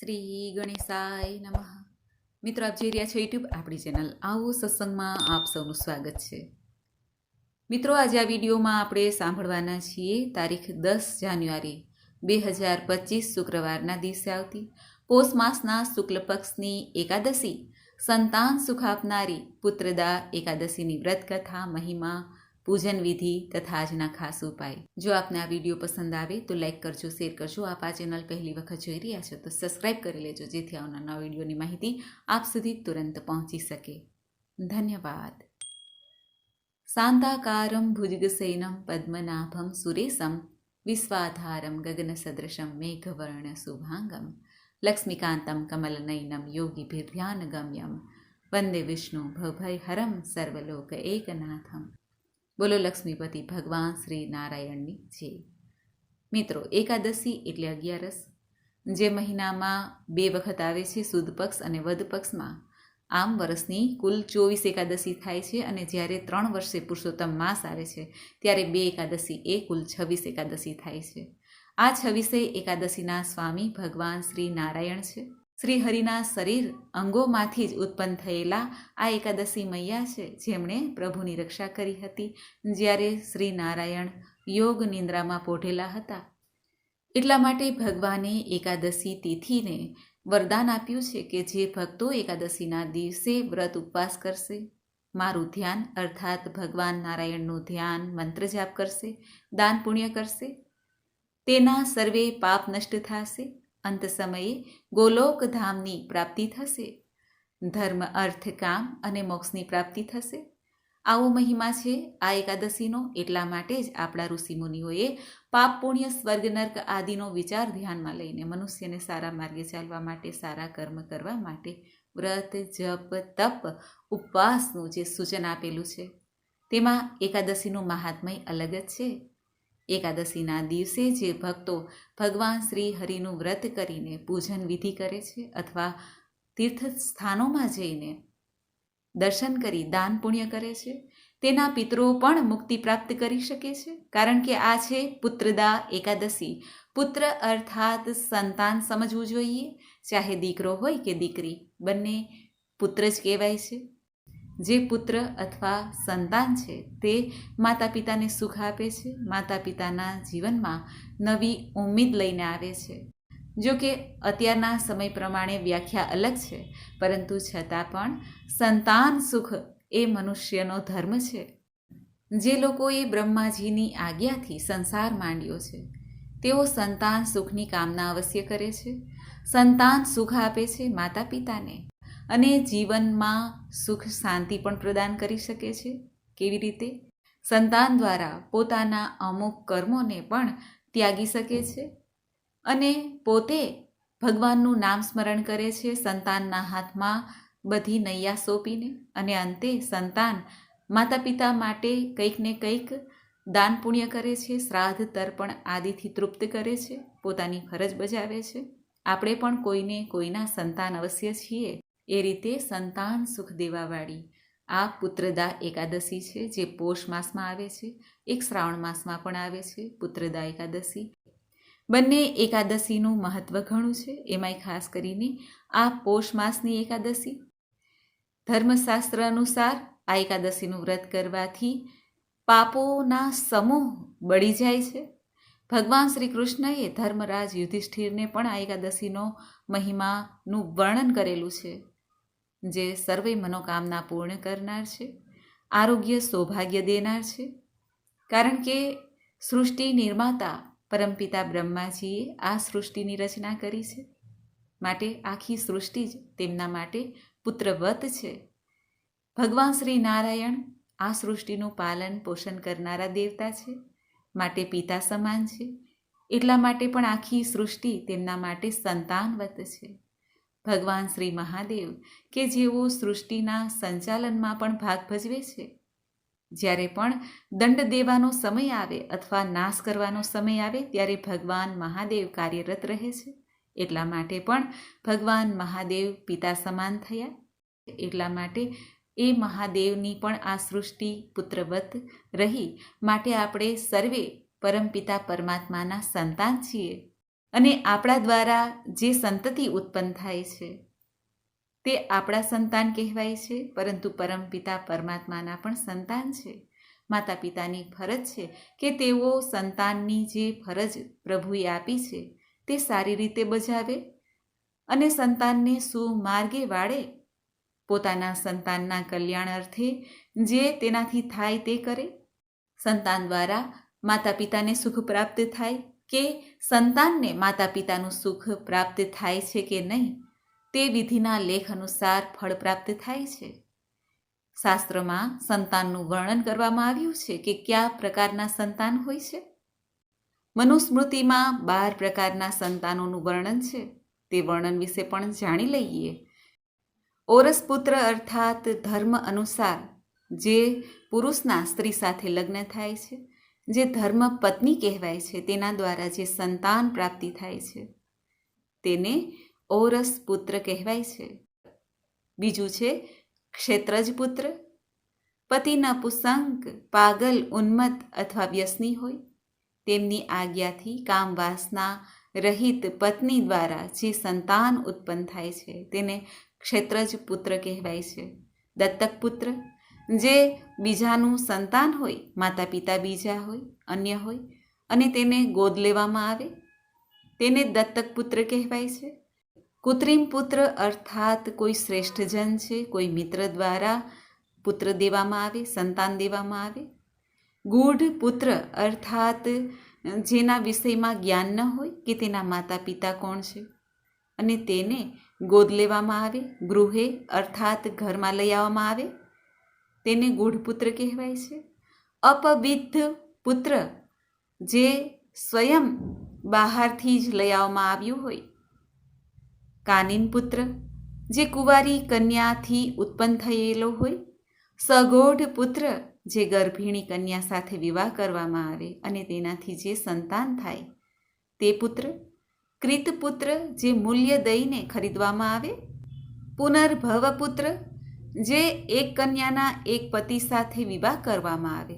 શ્રી ગણેશાય નમઃ. મિત્રો, આપ જોઈ રહ્યા છો યુટ્યુબ આપણી ચેનલ આવો સત્સંગમાં આપ સૌનું સ્વાગત છે. મિત્રો, આજે આ વિડીયોમાં આપણે સાંભળવાના છીએ તારીખ દસ જાન્યુઆરી બે હજાર પચીસ શુક્રવારના દિવસે આવતી પોષ માસના શુક્લ પક્ષની એકાદશી. સંતાન સુખ આપનારી પુત્રદા એકાદશીની વ્રત કથા મહિમા પૂજન વિધિ તથા આજના ખાસ ઉપાય. જો આપને આ વીડિયો પસંદ આવે તો લાઈક કરજો, શેર કરજો. આપ આ ચેનલ પહેલી વખત જોઈ રહ્યા છો તો સબસ્ક્રાઈબ કરી લેજો, જેથી આવનાર વિડીયોની માહિતી આપ સુધી તુરંત પહોંચી શકે. ધન્યવાદ. શાંતાકારમ ભુજગસૈનમ પદ્મનાભમ સુરેશમ વિશ્વાધારમ ગગનસદૃશમ મેઘવર્ણ શુભાંગમ લક્ષ્મીકાંતમ કમલનયનમ યોગીભિર્ધ્યાનગમ્યમ વંદે વિષ્ણુ ભવભયહરમ સર્વલોક એકનાથમ. બોલો લક્ષ્મીપતિ, ભગવાન શ્રી નારાયણની જય. મિત્રો, એકાદશી એટલે અગિયારસ, જે મહિનામાં બે વખત આવે છે સુદ પક્ષ અને વદ પક્ષમાં. આમ વર્ષની કુલ ચોવીસ એકાદશી થાય છે અને જ્યારે ત્રણ વર્ષે પુરુષોત્તમ માસ આવે છે, ત્યારે બે એકાદશી એ કુલ છવ્વીસ એકાદશી થાય છે. આ છવ્વીસે એકાદશીના સ્વામી ભગવાન શ્રી નારાયણ છે. શ્રી હરિના શરીર અંગોમાંથી જ ઉત્પન્ન થયેલા આ એકાદશી મૈયા છે, જેમણે પ્રભુની રક્ષા કરી હતી. જ્યારે શ્રી નારાયણ યોગ નિંદ્રામાં પોઢેલા હતા, એટલા માટે ભગવાને એકાદશી તિથિને વરદાન આપ્યું છે કે જે ભક્તો એકાદશીના દિવસે વ્રત ઉપવાસ કરશે. મારું ધ્યાન અર્થાત ભગવાન નારાયણનું ધ્યાન મંત્ર જાપ કરશે, દાન પુણ્ય કરશે. તેના સર્વે પાપ નષ્ટ થશે. અંત સમયે ગોલોક ધામની પ્રાપ્તિ થશે. ધર્મ, અર્થ, કામ અને મોક્ષની પ્રાપ્તિ થશે. આવો મહિમા છે આ એકાદશીનો એટલા માટે જ આપણા ઋષિમુનિઓએ પાપ, પુણ્ય, સ્વર્ગ, નર્ક આદિનો વિચાર ધ્યાનમાં લઈને મનુષ્યને સારા માર્ગે ચાલવા માટે, સારા કર્મ કરવા માટે વ્રત, જપ, તપ, ઉપવાસનું જે સૂચન આપેલું છે, તેમાં એકાદશીનું મહાત્મય અલગ જ છે. એકાદશીના દિવસે જે ભક્તો ભગવાન શ્રી હરિનું વ્રત કરીને પૂજન વિધિ કરે છે અથવા તીર્થ સ્થાનોમાં જઈને દર્શન કરી દાન પુણ્ય કરે છે. તેના પિતરો પણ મુક્તિ પ્રાપ્ત કરી શકે છે. કારણ કે આ છે પુત્રદા એકાદશી. પુત્ર અર્થાત સંતાન સમજવું જોઈએ. ચાહે દીકરો હોય કે દીકરી, બંને પુત્ર જ કહેવાય છે. જે પુત્ર અથવા સંતાન છે તે માતા પિતાને સુખ આપે છે. માતા પિતાના જીવનમાં નવી ઉમ્મીદ લઈને આવે છે. જો કે અત્યારના સમય પ્રમાણે વ્યાખ્યા અલગ છે, પરંતુ છતાં પણ સંતાન સુખ એ મનુષ્યનો ધર્મ છે. જે લોકોએ બ્રહ્માજીની આજ્ઞાથી સંસાર માંડ્યો છે, તેઓ સંતાન સુખની કામના અવશ્ય કરે છે. સંતાન સુખ આપે છે માતા પિતાને અને જીવનમાં સુખ શાંતિ પણ પ્રદાન કરી શકે છે? કેવી રીતે? સંતાન દ્વારા પોતાના અમુક કર્મોને પણ ત્યાગી શકે છે? અને પોતે ભગવાનનું નામ સ્મરણ કરે છે સંતાનના હાથમાં બધી નૈયા સોંપીને? અને અંતે સંતાન માતા પિતા માટે કંઈક ને કંઈક દાન પુણ્ય કરે છે, શ્રાદ્ધ, તર્પણ આદિથી તૃપ્ત કરે છે, પોતાની ફરજ બજાવે છે. આપણે પણ કોઈને કોઈના સંતાન અવશ્ય છીએ. એ રીતે સંતાન સુખ દેવાવાળી આ પુત્રદા એકાદશી છે, જે પોષ માસમાં આવે છે, એક શ્રાવણ માસમાં પણ આવે છે, પુત્રદા એકાદશી. બંને એકાદશીનું મહત્ત્વ ઘણું છે, એમાંય ખાસ કરીને આ પોષ માસની એકાદશી. ધર્મશાસ્ત્ર અનુસાર આ એકાદશીનું વ્રત કરવાથી પાપોના સમૂહ બળી જાય છે. ભગવાન શ્રી કૃષ્ણએ ધર્મરાજ યુધિષ્ઠિરને પણ આ એકાદશીનો મહિમાનું વર્ણન કરેલું છે. જે સર્વે મનોકામના પૂર્ણ કરનાર છે, આરોગ્ય સૌભાગ્ય દેનાર છે. કારણ કે સૃષ્ટિ નિર્માતા પરમપિતા બ્રહ્માજીએ આ સૃષ્ટિની રચના કરી છે. માટે આખી સૃષ્ટિ જ તેમના માટે પુત્રવત છે. ભગવાન શ્રી નારાયણ આ સૃષ્ટિનું પાલન પોષણ કરનારા દેવતા છે. માટે પિતા સમાન છે. એટલા માટે પણ આખી સૃષ્ટિ તેમના માટે સંતાનવત છે. ભગવાન શ્રી મહાદેવ, કે જેઓ સૃષ્ટિના સંચાલનમાં પણ ભાગ ભજવે છે. જ્યારે પણ દંડ દેવાનો સમય આવે અથવા નાશ કરવાનો સમય આવે, ત્યારે ભગવાન મહાદેવ કાર્યરત રહે છે. એટલા માટે પણ ભગવાન મહાદેવ પિતા સમાન થયા. એટલા માટે એ મહાદેવની પણ આ સૃષ્ટિ પુત્રવત રહી. માટે આપણે સર્વે પરમપિતા પરમાત્માના સંતાન છીએ. અને આપણા દ્વારા જે સંતતિ ઉત્પન્ન થાય છે, તે આપણા સંતાન કહેવાય છે, પરંતુ પરમપિતા પરમાત્માના પણ સંતાન છે. માતા પિતાની ફરજ છે કે તેઓ સંતાનની જે ફરજ પ્રભુએ આપી છે, તે સારી રીતે બજાવે અને સંતાનને સુમાર્ગે વાળે પોતાના સંતાનના કલ્યાણ અર્થે જે તેનાથી થાય તે કરે. સંતાન દ્વારા માતા પિતાને સુખ પ્રાપ્ત થાય કે સંતાનને માતા પિતાનું સુખ પ્રાપ્ત થાય છે કે નહીં, તે વિધિના લેખ અનુસાર ફળ પ્રાપ્ત થાય છે. શાસ્ત્રમાં સંતાનનું વર્ણન કરવામાં આવ્યું છે કે કયા પ્રકારના સંતાન હોય છે? મનુસ્મૃતિમાં બાર પ્રકારના સંતાનોનું વર્ણન છે. તે વર્ણન વિશે પણ જાણી લઈએ. ઓરસ પુત્ર અર્થાત ધર્મ અનુસાર, જે પુરુષના સ્ત્રી સાથે લગ્ન થાય છે. જે ધર્મ પત્ની કહેવાય છે, તેના દ્વારા જે સંતાન પ્રાપ્તિ થાય છે, તેને ઓરસ પુત્ર કહેવાય છે. બીજું છે, ક્ષેત્રજ પુત્ર. પતિના પુસંક, પાગલ, ઉન્મત્ત અથવા વ્યસની હોય, તેમની આજ્ઞાથી કામવાસના રહિત પત્ની દ્વારા જે સંતાન ઉત્પન્ન થાય છે, તેને ક્ષેત્રજ પુત્ર કહેવાય છે. દત્તક પુત્ર. જે બીજાનું સંતાન હોય માતા પિતા બીજા હોય, અન્ય હોય, અને તેને ગોદ લેવામાં આવે, તેને દત્તક પુત્ર કહેવાય છે. કૃત્રિમ પુત્ર અર્થાત કોઈ શ્રેષ્ઠજન છે, કોઈ મિત્ર દ્વારા પુત્ર દેવામાં આવે, સંતાન દેવામાં આવે. ગૂઢ પુત્ર અર્થાત જેના વિષયમાં જ્ઞાન ન હોય કે તેના માતા પિતા કોણ છે, અને તેને ગોદ લેવામાં આવે, ગૃહે અર્થાત ઘરમાં લઈ આવવામાં આવે તેને ગૂઢ પુત્ર કહેવાય છે. અપબિદ્ધ પુત્ર જે સ્વયં બહારથી જ લઈ આવવામાં આવ્યું હોય. કાનિન પુત્ર જે કુંવારી કન્યાથી ઉત્પન્ન થયેલો હોય. સગોઢ પુત્ર જે ગર્ભિણી કન્યા સાથે વિવાહ કરવામાં આવે અને તેનાથી જે સંતાન થાય તે પુત્ર. કૃત પુત્ર જે મૂલ્ય દઈને ખરીદવામાં આવે. પુનર્ભવ પુત્ર જે એક કન્યાના એક પતિ સાથે વિવાહ કરવામાં આવે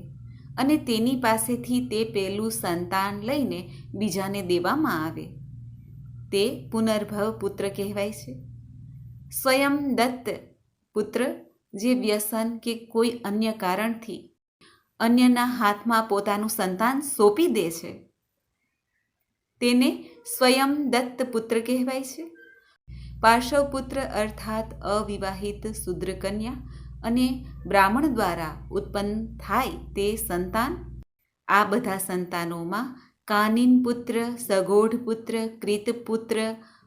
અને તેની પાસેથી તે પહેલું સંતાન લઈને બીજાને દેવામાં આવે. તે પુનર્ભવ પુત્ર કહેવાય છે. સ્વયં દત્ત પુત્ર જે વ્યસન કે કોઈ અન્ય કારણથી અન્યના હાથમાં પોતાનું સંતાન સોંપી દે છે. તેને સ્વયં દત્ત પુત્ર કહેવાય છે. પાર્શવ પુત્ર અર્થાત અવિવાહિત શુદ્ર કન્યા અને બ્રાહ્મણ દ્વારા ઉત્પન્ન થાય તે સંતાન? આ બધા સંતાનોમાં કાનિન પુત્ર, સગોઢ પુત્ર, કૃત પુત્ર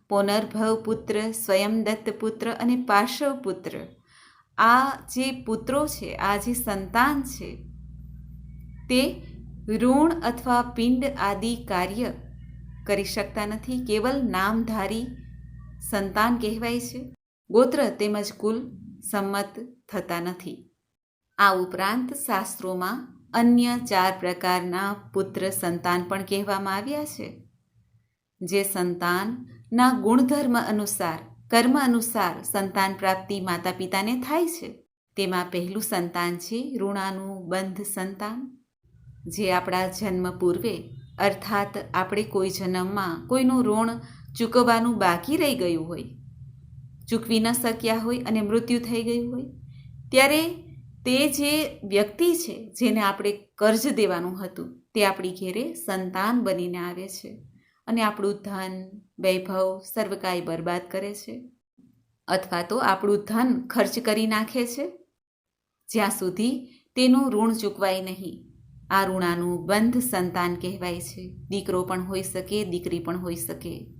પુનર્ભવ પુત્ર સ્વયંદત્ત પુત્ર અને પાર્શ્વ પુત્ર આ જે પુત્રો છે, આ જે સંતાન છે, તે ઋણ અથવા પિંડ આદિ કાર્ય કરી શકતા નથી, કેવલ નામધારી સંતાન કહેવાય છે. ગોત્ર તેમજ કુલ સંમત થતા નથી. આ ઉપરાંત શાસ્ત્રોમાં અન્ય ચાર પ્રકારના પુત્ર સંતાન પણ કહેવામાં આવ્યા છે. જે સંતાનના ગુણધર્મ અનુસાર, કર્મ અનુસાર સંતાન પ્રાપ્તિ માતા પિતાને થાય છે. તેમાં પહેલું સંતાન છે ઋણાનું બંધ સંતાન. જે આપણા જન્મ પૂર્વે, અર્થાત આપણે કોઈ જન્મમાં કોઈનું ઋણ ચૂકવવાનું બાકી રહી ગયું હોય. ચૂકવી ન શક્યા હોય અને મૃત્યુ થઈ ગયું હોય. ત્યારે તે જે વ્યક્તિ છે, જેને આપણે કર્જ દેવાનું હતું, તે આપણી ઘેરે સંતાન બનીને આવે છે અને આપણું ધન, વૈભવ, સર્વકાય બરબાદ કરે છે. અથવા તો આપણું ધન ખર્ચ કરી નાખે છે. જ્યાં સુધી તેનું ઋણ ચૂકવાય નહીં. આ ઋણાનું બંધ સંતાન કહેવાય છે. દીકરો પણ હોઈ શકે, દીકરી પણ હોઈ શકે.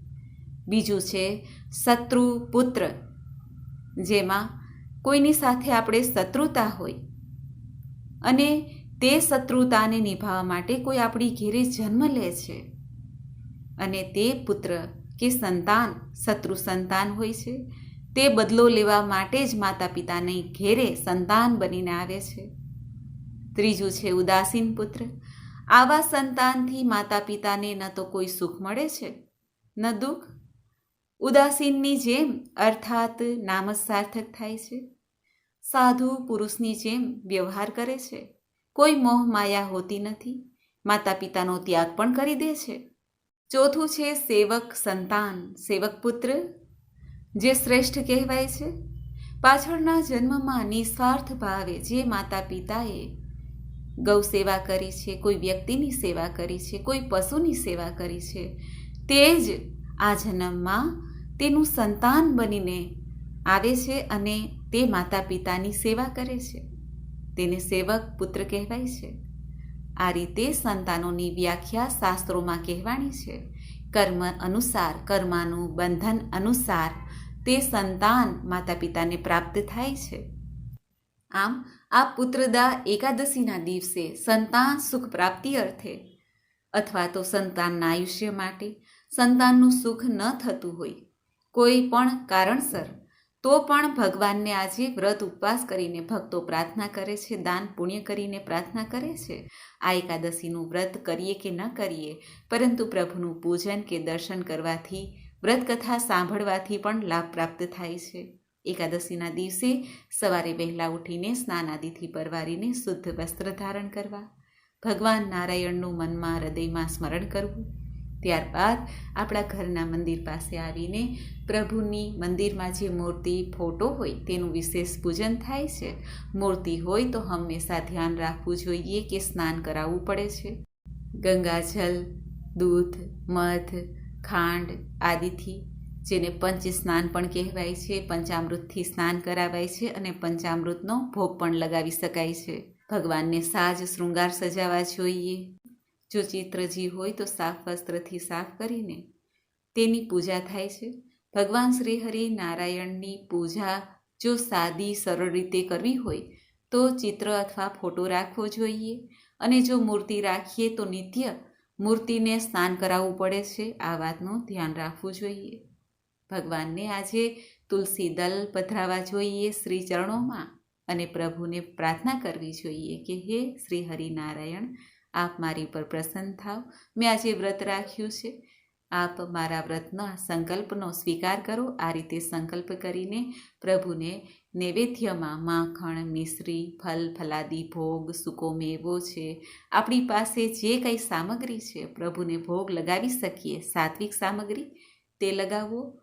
બીજું છે શત્રુ પુત્ર, જેમાં કોઈની સાથે આપણે શત્રુતા હોય અને તે શત્રુતાને નિભાવવા માટે કોઈ આપણી ઘેરે જન્મ લે છે. અને તે પુત્ર કે સંતાન, શત્રુ સંતાન હોય છે, તે બદલો લેવા માટે જ માતા પિતાને ઘેરે સંતાન બનીને આવે છે. ત્રીજું છે ઉદાસીન પુત્ર. આવા સંતાનથી માતા પિતાને ન તો કોઈ સુખ મળે છે, ન દુઃખ ઉદાસીનની જેમ અર્થાત નામ જ સાર્થક થાય છે. સાધુ પુરુષની જેમ વ્યવહાર કરે છે. કોઈ મોહ માયા હોતી નથી. માતા પિતાનો ત્યાગ પણ કરી દે છે. ચોથું છે સેવક સંતાન, સેવક પુત્ર, જે શ્રેષ્ઠ કહેવાય છે. પાછળના જન્મમાં નિસ્વાર્થ ભાવે જે માતા પિતાએ ગૌ સેવા કરી છે, કોઈ વ્યક્તિની સેવા કરી છે, કોઈ પશુની સેવા કરી છે, તે જ આ જન્મમાં તેનું સંતાન બનીને આવે છે અને તે માતા પિતાની સેવા કરે છે. તેને સેવક પુત્ર કહેવાય છે. આ રીતે સંતાનોની વ્યાખ્યા શાસ્ત્રોમાં કહેવાની છે. કર્મ અનુસાર, કર્માનું બંધન અનુસાર તે સંતાન માતા પિતાને પ્રાપ્ત થાય છે. આમ, આ પુત્રદા એકાદશીના દિવસે સંતાન સુખ પ્રાપ્તિ અર્થે અથવા તો સંતાનના આયુષ્ય માટે સંતાનનું સુખ ન થતું હોય કોઈ પણ કારણસર, તો પણ ભગવાનને આજે વ્રત ઉપવાસ કરીને ભક્તો પ્રાર્થના કરે છે, દાન પુણ્ય કરીને પ્રાર્થના કરે છે. આ એકાદશીનું વ્રત કરીએ કે ન કરીએ, પરંતુ પ્રભુનું પૂજન કે દર્શન કરવાથી, વ્રતકથા સાંભળવાથી પણ લાભ પ્રાપ્ત થાય છે. એકાદશીના દિવસે સવારે વહેલા ઉઠીને સ્નાન આદિથી પરવારીને શુદ્ધ વસ્ત્ર ધારણ કરવા, ભગવાન નારાયણનું મનમાં હૃદયમાં સ્મરણ કરવું ત્યારબાદ આપણા ઘરના મંદિર પાસે આવીને પ્રભુની મંદિરમાં જે મૂર્તિ, ફોટો હોય તેનું વિશેષ પૂજન થાય છે. મૂર્તિ હોય તો હંમેશા ધ્યાન રાખવું જોઈએ કે સ્નાન કરાવવું પડે છે. ગંગાજલ, દૂધ, મધ, ખાંડ આદિથી જેને પંચ સ્નાન પણ કહેવાય છે, પંચામૃતથી સ્નાન કરાવાય છે અને પંચામૃતનો ભોગ પણ લગાવી શકાય છે. ભગવાનને સાજ શૃંગાર સજાવવા જોઈએ. જો ચિત્રજી હોય તો સાફ વસ્ત્રથી સાફ કરીને તેની પૂજા થાય છે. ભગવાન શ્રી હરિ નારાયણની પૂજા જો સાદી સરળ રીતે કરવી હોય તો ચિત્ર અથવા ફોટો રાખવો જોઈએ અને જો મૂર્તિ રાખીએ તો નિત્ય મૂર્તિને સ્નાન કરાવવું પડે છે. આ વાતનું ધ્યાન રાખવું જોઈએ. ભગવાનને આજે તુલસી દલ પધરાવા જોઈએ શ્રી ચરણોમાં અને પ્રભુને પ્રાર્થના કરવી જોઈએ કે હે શ્રી હરિનારાયણ આપ મારી પર પ્રસન્ન થાવ. મેં આજે વ્રત રાખ્યું છે. આપ મારા વ્રતનો સંકલ્પનો સ્વીકાર કરો. આ રીતે સંકલ્પ કરીને પ્રભુને નૈવેદ્યમાં માખણ, મિશ્રી, ફલ, ફલાદી, ભોગ, સૂકો મેવો છે. આપણી પાસે જે કંઈ સામગ્રી છે, પ્રભુને ભોગ લગાવી શકીએ. સાત્વિક સામગ્રી, તે લગાવવો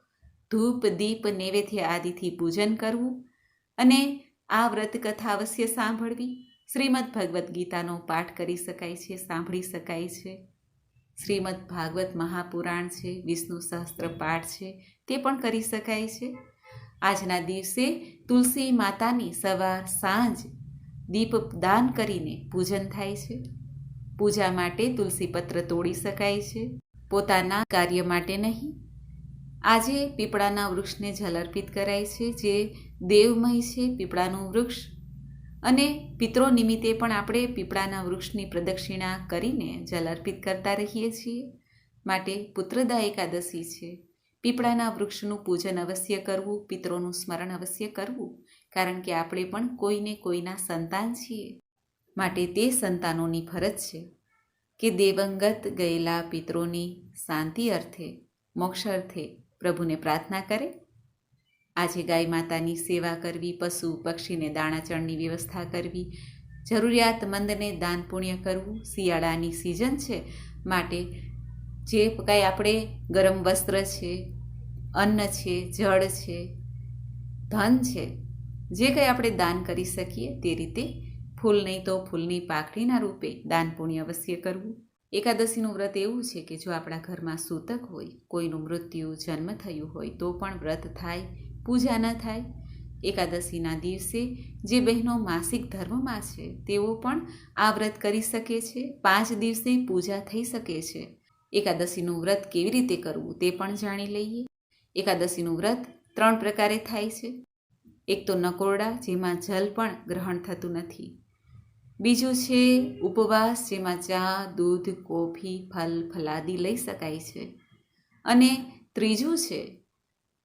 ધૂપ, દીપ, નૈવેદ્ય આદિથી પૂજન કરવું અને આ વ્રત કથા અવશ્ય સાંભળવી. શ્રીમદ ભગવદ્ ગીતાનો પાઠ કરી શકાય છે, સાંભળી શકાય છે. શ્રીમદ ભાગવત મહાપુરાણ છે, વિષ્ણુ સહસ્ત્ર પાઠ છે, તે પણ કરી શકાય છે. આજના દિવસે તુલસી માતાની સવાર સાંજ દીપ દાન કરીને પૂજન થાય છે. પૂજા માટે તુલસી પત્ર તોડી શકાય છે. પોતાના કાર્ય માટે નહીં. આજે પીપળાના વૃક્ષને જલ અર્પિત કરાય છે, જે દેવમય છે, પીપળાનું વૃક્ષ અને પિત્રો નિમિત્તે પણ આપણે પીપળાના વૃક્ષની પ્રદક્ષિણા કરીને જલ અર્પિત કરતા રહીએ છીએ. માટે પુત્રદા એકાદશી છે. પીપળાના વૃક્ષનું પૂજન અવશ્ય કરવું પિત્રોનું સ્મરણ અવશ્ય કરવું, કારણ કે આપણે પણ કોઈને કોઈના સંતાન છીએ. માટે તે સંતાનોની ફરજ છે કે દેવંગત ગયેલા પિત્રોની શાંતિ અર્થે, મોક્ષ અર્થે પ્રભુને પ્રાર્થના કરે આજે ગાય માતાની સેવા કરવી, પશુ પક્ષીને દાણાચણની વ્યવસ્થા કરવી, જરૂરિયાતમંદને દાન પુણ્ય કરવું શિયાળાની સિઝન છે માટે જે કાંઈ આપણે ગરમ વસ્ત્ર છે, અન્ન છે, જળ છે, ધન છે, જે કંઈ આપણે દાન કરી શકીએ તે રીતે ફૂલ નહીં તો ફૂલની પાકડીના રૂપે દાન પુણ્ય અવશ્ય કરવું. એકાદશીનું વ્રત એવું છે કે જો આપણા ઘરમાં સૂતક હોય, કોઈનું મૃત્યુ જન્મ થયું હોય તો પણ વ્રત થાય પૂજા ન થાય. એકાદશીના દિવસે જે બહેનો માસિક ધર્મમાં છે, તેઓ પણ આ વ્રત કરી શકે છે. પાંચ દિવસે પૂજા થઈ શકે છે. એકાદશીનું વ્રત કેવી રીતે કરવું તે પણ જાણી લઈએ. એકાદશીનું વ્રત ત્રણ પ્રકારે થાય છે. એક તો નકોરડા, જેમાં જલ પણ ગ્રહણ થતું નથી. બીજું છે ઉપવાસ, જેમાં ચા, દૂધ, કોફી, ફલ, ફલાદી લઈ શકાય છે. અને ત્રીજું છે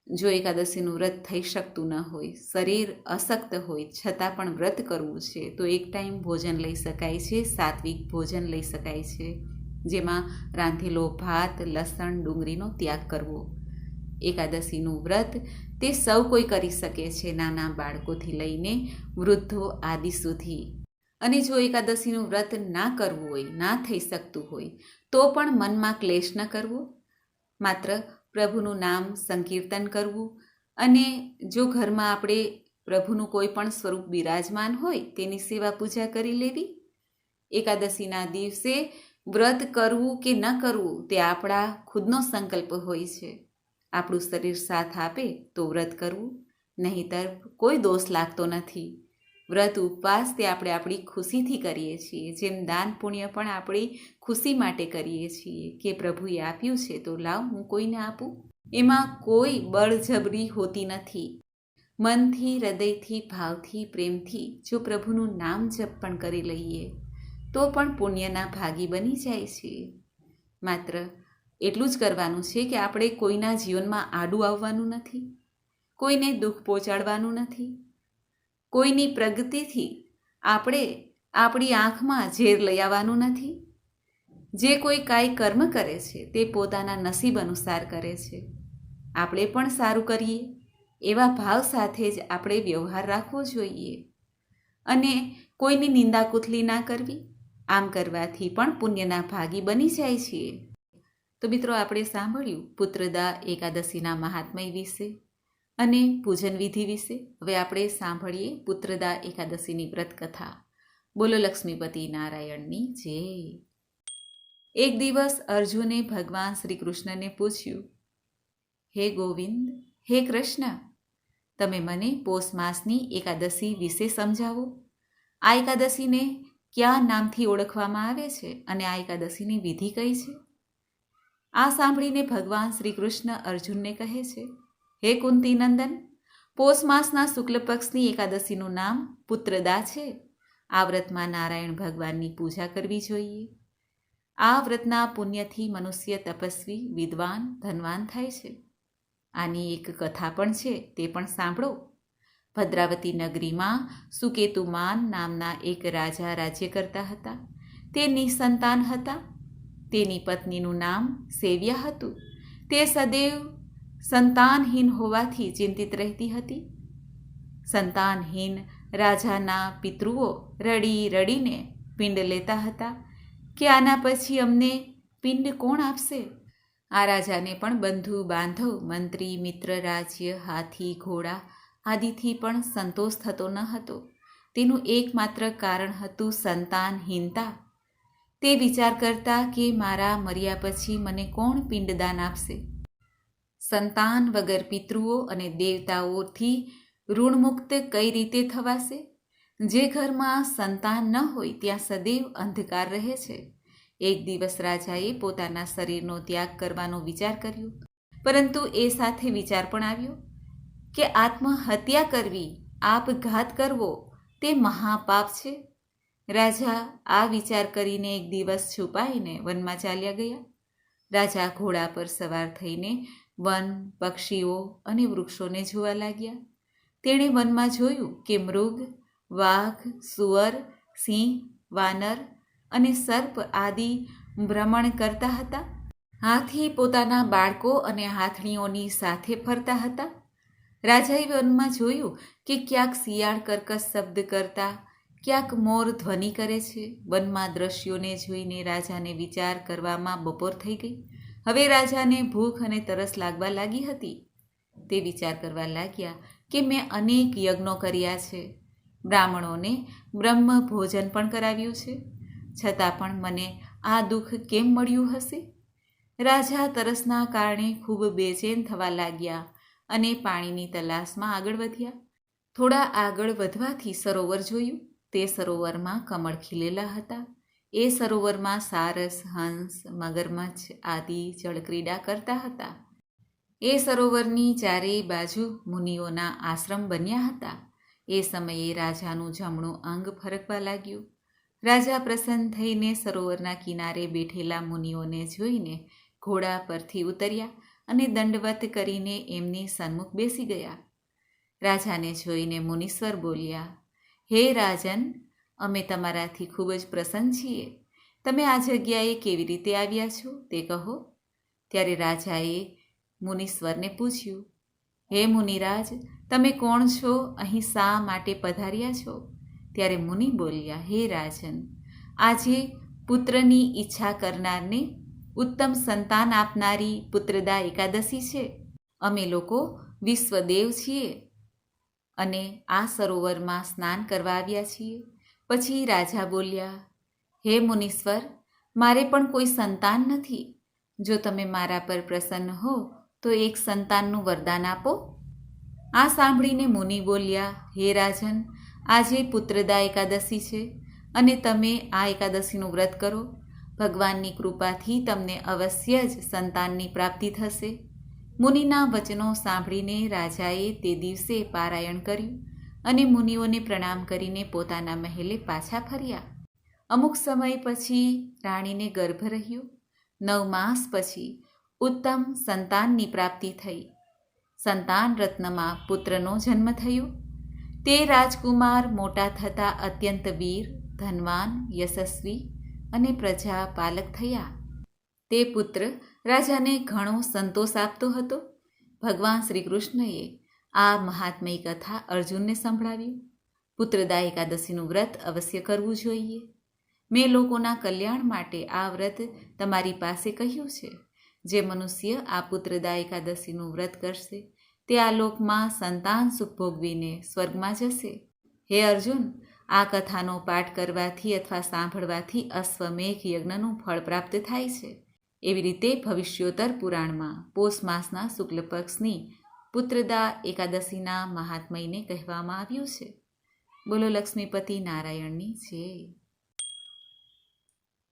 જો એકાદશીનું વ્રત થઈ શકતું ન હોય, શરીર અશક્ત હોય, છતાં પણ વ્રત કરવું છે, તો એક ટાઈમ ભોજન લઈ શકાય છે, સાત્વિક ભોજન લઈ શકાય છે, જેમાં રાંધેલો ભાત, લસણ, ડુંગળીનો ત્યાગ કરવો. એકાદશીનું વ્રત તે સૌ કોઈ કરી શકે છે, નાના બાળકોથી લઈને વૃદ્ધો આદિ સુધી. અને જો એકાદશીનું વ્રત ના કરવું હોય, ના થઈ શકતું હોય, તો પણ મનમાં ક્લેશ ન કરવો. માત્ર પ્રભુનું નામ સંકીર્તન કરવું અને જો ઘરમાં આપણે પ્રભુનું કોઈ પણ સ્વરૂપ બિરાજમાન હોય, તેની સેવા પૂજા કરી લેવી. એકાદશીના દિવસે વ્રત કરવું કે ન કરવું, તે આપણા ખુદનો સંકલ્પ હોય છે. આપણું શરીર સાથ આપે તો વ્રત કરવું, નહીંતર કોઈ દોષ લાગતો નથી. વ્રત ઉપવાસ તે આપણે આપણી ખુશીથી કરીએ છીએ. જેમ દાન પુણ્ય પણ આપણી ખુશી માટે કરીએ છીએ. કે પ્રભુએ આપ્યું છે તો લાવ, હું કોઈને આપું? એમાં કોઈ બળજબરી હોતી નથી. મનથી, હૃદયથી, ભાવથી, પ્રેમથી જો પ્રભુનું નામ જપ પણ કરી લઈએ, તો પણ પુણ્યના ભાગી બની જાય છે. માત્ર એટલું જ કરવાનું છે કે આપણે કોઈના જીવનમાં આડું આવવાનું નથી. કોઈને દુઃખ પહોંચાડવાનું નથી. કોઈની પ્રગતિથી આપણે આપણી આંખમાં ઝેર લઈ આવવાનું નથી. જે કોઈ કાંઈ કર્મ કરે છે, તે પોતાના નસીબ અનુસાર કરે છે. આપણે પણ સારું કરીએ, એવા ભાવ સાથે જ આપણે વ્યવહાર રાખવો જોઈએ. અને કોઈની નિંદા કુથલી ના કરવી, આમ કરવાથી પણ પુણ્યના ભાગી બની જાય છીએ. તો મિત્રો, આપણે સાંભળ્યું પુત્રદા એકાદશીના મહાત્મય વિશે. અને પૂજન વિધિ વિશે હવે આપણે સાંભળીએ પુત્રદા એકાદશીની વ્રત કથા બોલો લક્ષ્મીપતિ નારાયણની જય. એક દિવસ અર્જુને ભગવાન શ્રી કૃષ્ણને પૂછ્યું, હે ગોવિંદ, હે કૃષ્ણ, તમે મને પોષ માસની એકાદશી વિશે સમજાવો? આ એકાદશીને કયા નામથી ઓળખવામાં આવે છે અને આ એકાદશીની વિધિ કઈ છે? આ સાંભળીને ભગવાન શ્રી કૃષ્ણ અર્જુનને કહે છે હે કુંતી નંદન, પોષ માસના શુક્લ પક્ષની એકાદશીનું નામ પુત્રદા છે. આ વ્રતમાં નારાયણ ભગવાનની પૂજા કરવી જોઈએ. આ વ્રતના પુણ્યથી મનુષ્ય તપસ્વી, વિદ્વાન, ધનવાન થાય છે. આની એક કથા પણ છે, તે પણ સાંભળો. ભદ્રાવતી નગરીમાં સુકેતુમાન નામના એક રાજા રાજ્ય કરતા હતા. તે નિસંતાન હતા. તેની પત્નીનું નામ સેવ્યા હતું. તે સદૈવ સંતાનહીન હોવાથી ચિંતિત રહેતી હતી. સંતાનહીન રાજાના પિતૃઓ રડી રડીને પિંડ લેતા હતા કે આના પછી અમને પિંડ કોણ આપશે? આ રાજાને પણ બંધુ, બાંધવ, મંત્રી, મિત્ર, રાજ્ય, હાથી, ઘોડા આદિથી પણ સંતોષ થતો ન હતો. તેનું એકમાત્ર કારણ હતું સંતાનહીનતા. તે વિચાર કરતા કે મારા મર્યા પછી મને કોણ પિંડદાન આપશે? સંતાન વગર પિતૃઓ અને દેવતાઓથી ઋણમુક્ત કઈ રીતે થવાશે? જે ઘરમાં સંતાન ન હોય ત્યાં સદૈવ અંધકાર રહે છે. એક દિવસ રાજાએ પોતાના શરીરનો ત્યાગ કરવાનો વિચાર કર્યો, પરંતુ એ સાથે વિચાર પણ આવ્યો કે આત્મહત્યા કરવી આપઘાત કરવો, તે મહાપાપ છે. રાજા આ વિચાર કરીને એક દિવસ છુપાઈને વનમાં ચાલ્યા ગયા. રાજા ઘોડા પર સવાર થઈને વન, પક્ષીઓ અને વૃક્ષોને જોવા લાગ્યા. તેણે વનમાં જોયું કે મૃગ, વાઘ સુવર સિંહ, વાનર અને સર્પ આદિ ભ્રમણ કરતા હતા. હાથી પોતાના બાળકો અને હાથણીઓની સાથે ફરતા હતા. રાજાએ વનમાં જોયું કે ક્યાંક શિયાળ કર્કશ શબ્દ કરતા, ક્યાંક મોર ધ્વનિ કરે છે. વનમાં દ્રશ્યોને જોઈને રાજાને વિચાર કરવામાં બપોર થઈ ગઈ. હવે રાજાને ભૂખ અને તરસ લાગવા લાગી હતી. તે વિચાર કરવા લાગ્યા કે મેં અનેક યજ્ઞો કર્યા છે. બ્રાહ્મણોને બ્રહ્મ ભોજન પણ કરાવ્યું છે. છતાં પણ મને આ દુઃખ કેમ મળ્યું હશે? રાજા તરસના કારણે ખૂબ બેચેન થવા લાગ્યા અને પાણીની તલાશમાં આગળ વધ્યા. થોડા આગળ વધવાથી સરોવર જોયું. તે સરોવરમાં કમળ ખીલેલા હતા. એ સરોવરમાં સારસ, હંસ, મગરમચ્છ આદિ જળક્રીડા કરતા હતા. એ સરોવરની ચારેય બાજુ મુનિઓના આશ્રમ બન્યા હતા. એ સમયે રાજાનું જમણું અંગ ફરકવા લાગ્યું. રાજા પ્રસન્ન થઈને સરોવરના કિનારે બેઠેલા મુનિઓને જોઈને ઘોડા પરથી ઉતર્યા અને દંડવત કરીને એમની સન્મુખ બેસી ગયા. રાજાને જોઈને મુનીશ્વર બોલ્યા, હે રાજન અમે તમારાથી ખૂબ જ પ્રસન્ન છીએ. તમે આ જગ્યાએ કેવી રીતે આવ્યા છો તે કહો. ત્યારે રાજાએ મુનીશ્વરને પૂછ્યું, હે મુનિરાજ, તમે કોણ છો? અહીં શા માટે પધાર્યા છો? ત્યારે મુનિ બોલ્યા, હે રાજન, આજે પુત્રની ઈચ્છા કરનારને ઉત્તમ સંતાન આપનારી પુત્રદા એકાદશી છે. અમે લોકો વિશ્વદેવ છીએ અને આ સરોવરમાં સ્નાન કરવા આવ્યા છીએ. પછી રાજા બોલ્યા, હે મુનીશ્વર, મારે પણ કોઈ સંતાન નથી. જો તમે મારા પર પ્રસન્ન હો, તો એક સંતાનનું વરદાન આપો. આ સાંભળીને મુનિ બોલ્યા, હે રાજન, આજે પુત્રદા એકાદશી છે અને તમે આ એકાદશીનું વ્રત કરો. ભગવાનની કૃપાથી તમને અવશ્ય જ સંતાનની પ્રાપ્તિ થશે. મુનિના વચનો સાંભળીને રાજાએ તે દિવસે પારાયણ કર્યું અને મુનિઓને પ્રણામ કરીને પોતાના મહેલે પાછા ફર્યા. અમુક સમય પછી રાણીને ગર્ભ રહ્યો. નવ માસ પછી ઉત્તમ સંતાનની પ્રાપ્તિ થઈ. સંતાન રત્નમાં પુત્રનો જન્મ થયો. તે રાજકુમાર મોટા થતા અત્યંત વીર, ધનવાન, યશસ્વી અને પ્રજાપાલક થયા. તે પુત્ર રાજાને ઘણો સંતોષ આપતો હતો. ભગવાન શ્રી કૃષ્ણએ આ મહાત્મય કથા અર્જુનને સંભળાવી. પુત્રદા એકાદશીનું વ્રત અવશ્ય કરવું જોઈએ. મેં લોકોના કલ્યાણ માટે આ વ્રત તમારી પાસે કહ્યું છે. જે મનુષ્ય આ પુત્રદા એકાદશીનું વ્રત કરશે, તે આ લોકમાં સંતાન સુખ ભોગવીને સ્વર્ગમાં જશે. હે અર્જુન, આ કથાનો પાઠ કરવાથી અથવા સાંભળવાથી અશ્વમેઘ યજ્ઞનું ફળ પ્રાપ્ત થાય છે. એવી રીતે ભવિષ્યોત્તર પુરાણમાં પોષ માસના શુક્લ પક્ષની પુત્રદા એકાદશીના મહાત્મયને કહેવામાં આવ્યું છે. બોલો લક્ષ્મીપતિ નારાયણની જય.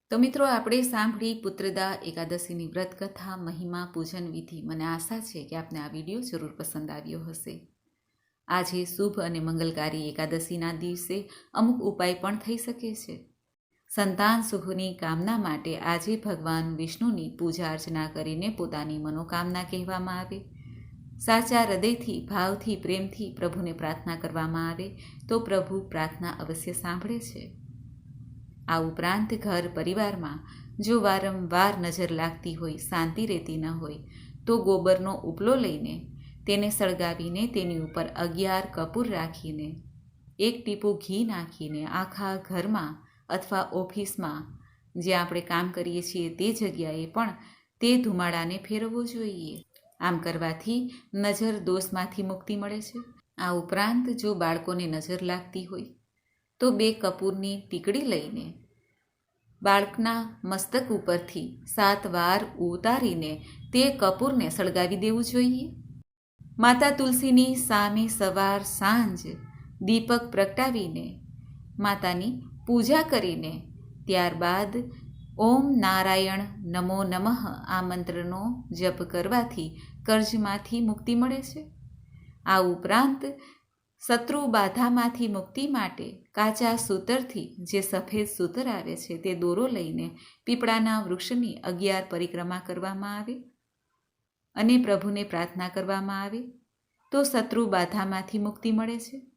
તો મિત્રો, આપણે સાંભળી પુત્રદા એકાદશીની વ્રત કથા મહિમા, પૂજન વિધિ. મને આશા છે કે આપને આ વીડિયો જરૂર પસંદ આવ્યો હશે. આજે શુભ અને મંગલકારી એકાદશીના દિવસે અમુક ઉપાય પણ થઈ શકે છે. સંતાન સુખની કામના માટે આજે ભગવાન વિષ્ણુની પૂજા અર્ચના કરીને પોતાની મનોકામના કહેવામાં આવે. સાચા હૃદયથી, ભાવથી, પ્રેમથી પ્રભુને પ્રાર્થના કરવામાં આવે, તો પ્રભુ પ્રાર્થના અવશ્ય સાંભળે છે. આ ઉપરાંત ઘર પરિવારમાં જો વારંવાર નજર લાગતી હોય, શાંતિ રહેતી ન હોય, તો ગોબરનો ઉપલો લઈને, તેને સળગાવીને તેની ઉપર અગિયાર કપૂર રાખીને, એક ટીપું ઘી નાખીને આખા ઘરમાં અથવા ઓફિસમાં, જ્યાં આપણે કામ કરીએ છીએ તે જગ્યાએ પણ તે ધુમાડાને ફેરવવો જોઈએ. આમ કરવાથી નજર દોષમાંથી મુક્તિ મળે છે. આ ઉપરાંત જો બાળકોને નજર લાગતી હોય, તો બે કપૂરની ટીકડી લઈને બાળકના મસ્તક ઉપરથી સાત વાર ઉતારીને તે કપૂરને સળગાવી દેવું જોઈએ. માતા તુલસીની સામે સવાર સાંજ દીપક પ્રગટાવીને માતાની પૂજા કરીને ત્યારબાદ ઓમ નારાયણ નમો નમઃ આ મંત્રનો જપ કરવાથી કર્જમાંથી મુક્તિ મળે છે. આ ઉપરાંત શત્રુ બાધામાંથી મુક્તિ માટે કાચા સૂતરથી જે સફેદ સૂતર આવે છે તે દોરો લઈને પીપળાના વૃક્ષની અગિયાર પરિક્રમા કરવામાં આવે અને પ્રભુને પ્રાર્થના કરવામાં આવે તો શત્રુ બાધામાંથી મુક્તિ મળે છે.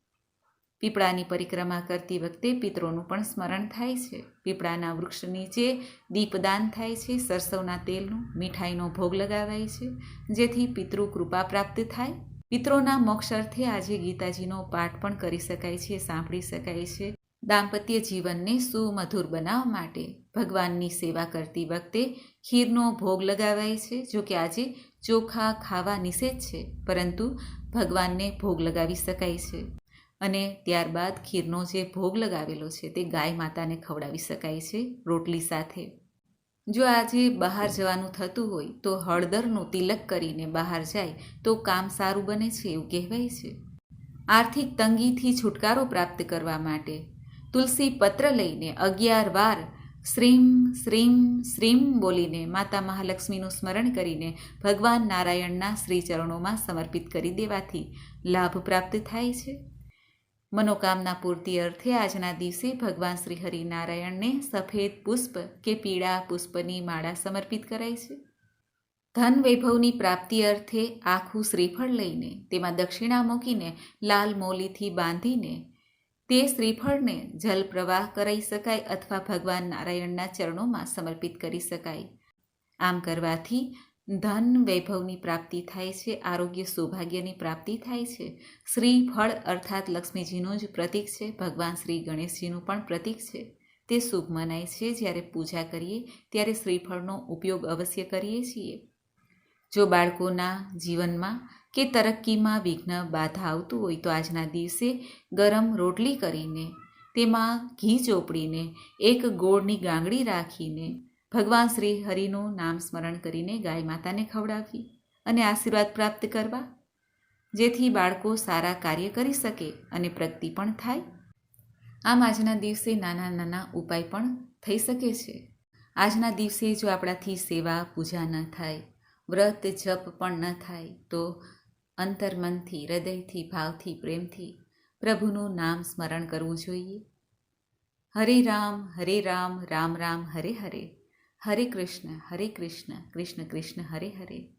પીપળાની પરિક્રમા કરતી વખતે પિતરોનું પણ સ્મરણ થાય છે. પીપળાના વૃક્ષ નીચે દીપદાન થાય છે. સરસવના તેલનું, મીઠાઈનો ભોગ લગાવાય છે, જેથી પિતૃ કૃપા પ્રાપ્ત થાય. પિતરોના મોક્ષ અર્થે આજે ગીતાજીનો પાઠ પણ કરી શકાય છે, સાંભળી શકાય છે. દાંપત્ય જીવનને સુમધુર બનાવવા માટે ભગવાનની સેવા કરતી વખતે ખીરનો ભોગ લગાવાય છે, જો કે આજે ચોખા ખાવા નિષેધ છે, પરંતુ ભગવાનને ભોગ લગાવી શકાય છે. અને ત્યારબાદ ખીરનો જે ભોગ લગાવેલો છે તે ગાય માતાને ખવડાવી શકાય છે રોટલી સાથે. જો આજે બહાર જવાનું થતું હોય તો હળદરનું તિલક કરીને બહાર જાય તો કામ સારું બને છે એવું કહેવાય છે. આર્થિક તંગીથી છુટકારો પ્રાપ્ત કરવા માટે તુલસી પત્ર લઈને અગિયાર વાર શ્રીમ શ્રીમ શ્રીમ બોલીને માતા મહાલક્ષ્મીનું સ્મરણ કરીને ભગવાન નારાયણના શ્રીચરણોમાં સમર્પિત કરી દેવાથી લાભ પ્રાપ્ત થાય છે. મનોકામના પૂર્તિ અર્થે આજના દિવસે ભગવાન શ્રી હરિનારાયણને સફેદ પુષ્પ કે પીળા પુષ્પની માળા સમર્પિત કરાય છે. ધન વૈભવની પ્રાપ્તિ અર્થે આખું શ્રીફળ લઈને, તેમાં દક્ષિણા મૂકીને, લાલ મોલીથી બાંધીને, તે શ્રીફળને જલ પ્રવાહ કરાઈ શકાય અથવા ભગવાન નારાયણના ચરણોમાં સમર્પિત કરી શકાય. આમ કરવાથી ધન વૈભવની પ્રાપ્તિ થાય છે, આરોગ્ય સૌભાગ્યની પ્રાપ્તિ થાય છે. શ્રી ફળ અર્થાત લક્ષ્મીજીનું જ પ્રતીક છે, ભગવાન શ્રી ગણેશજીનું પણ પ્રતીક છે. તે શુભ મનાય છે, જ્યારે પૂજા કરીએ, ત્યારે શ્રીફળનો ઉપયોગ અવશ્ય કરીએ છીએ. જો બાળકોના જીવનમાં કે તરક્કીમાં વિઘ્ન બાધા આવતું હોય, તો આજના દિવસે ગરમ રોટલી કરીને, તેમાં ઘી ચોપડીને, એક ગોળની ગાંગડી રાખીને ભગવાન શ્રી હરિનું નામ સ્મરણ કરીને ગાય માતાને ખવડાવવી અને આશીર્વાદ પ્રાપ્ત કરવા, જેથી બાળકો સારા કાર્ય કરી શકે અને પ્રગતિ પણ થાય. આમ આજના દિવસે નાના નાના ઉપાય પણ થઈ શકે છે. આજના દિવસે જો આપણાથી સેવા, પૂજા ન થાય, વ્રત, જપ પણ ન થાય, તો અંતર્મનથી, હૃદયથી, ભાવથી, પ્રેમથી પ્રભુનું નામ સ્મરણ કરવું જોઈએ. હરે રામ હરે રામ રામ રામ, હરે હરે. હરે કૃષ્ણ હરે કૃષ્ણ કૃષ્ણ કૃષ્ણ, હરે હરે.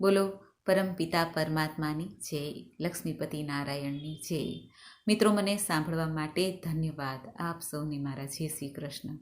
બોલો, પરમ પિતા પરમાત્માની જય, લક્ષ્મીપતિ નારાયણની જય. મિત્રો, મને સાંભળવા માટે ધન્યવાદ. આપ સૌને મારા જય શ્રી કૃષ્ણ.